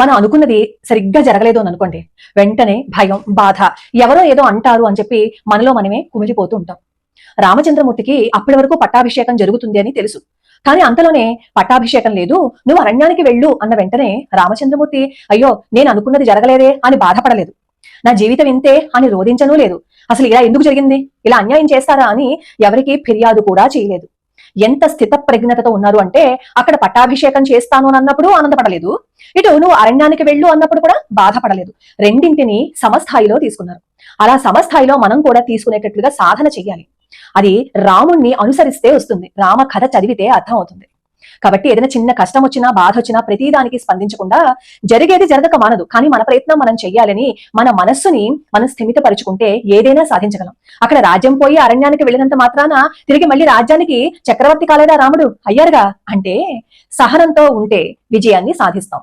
మనం అనుకున్నది సరిగ్గా జరగలేదు అని అనుకోండి వెంటనే భయం బాధ ఎవరో ఏదో అంటారు అని చెప్పి మనలో మనమే కుమిలిపోతూ ఉంటాం. రామచంద్రమూర్తికి అప్పటి వరకు పట్టాభిషేకం జరుగుతుంది అని తెలుసు. కానీ అంతలోనే పట్టాభిషేకం లేదు నువ్వు అరణ్యానికి వెళ్ళు అన్న వెంటనే రామచంద్రమూర్తి అయ్యో నేను అనుకున్నది జరగలేదే అని బాధపడలేదు. నా జీవితం ఇంతే అని రోధించనూ లేదు. అసలు ఇలా ఎందుకు జరిగింది? ఇలా అన్యాయం చేస్తారా అని ఎవరికీ ఫిర్యాదు కూడా చేయలేదు. ఎంత స్థిత ప్రజ్ఞతతో ఉన్నారు అంటే అక్కడ పట్టాభిషేకం చేస్తాను అని అన్నప్పుడు ఆనందపడలేదు. ఇటు నువ్వు అరణ్యానికి వెళ్ళు అన్నప్పుడు కూడా బాధపడలేదు. రెండింటిని సమస్థాయిలో తీసుకున్నారు. అలా సమస్థాయిలో మనం కూడా తీసుకునేటట్లుగా సాధన చెయ్యాలి. అది రాముణ్ణి అనుసరిస్తే వస్తుంది. రామ కథ చదివితే అర్థం అవుతుంది కాబట్టి ఏదైనా చిన్న కష్టం వచ్చినా బాధ వచ్చినా ప్రతిదానికి స్పందించకుండా జరిగేది జరగక మానదు. కానీ మన ప్రయత్నం మనం చెయ్యాలని మన మనస్సుని మనం స్థిమితపరుచుకుంటే ఏదైనా సాధించగలం. అక్కడ రాజ్యం పోయి అరణ్యానికి వెళ్ళినంత మాత్రాన తిరిగి మళ్ళీ రాజ్యానికి చక్రవర్తి కాలేదా రాముడు? అయ్యారుగా. అంటే సహనంతో ఉంటే విజయాన్ని సాధిస్తాం.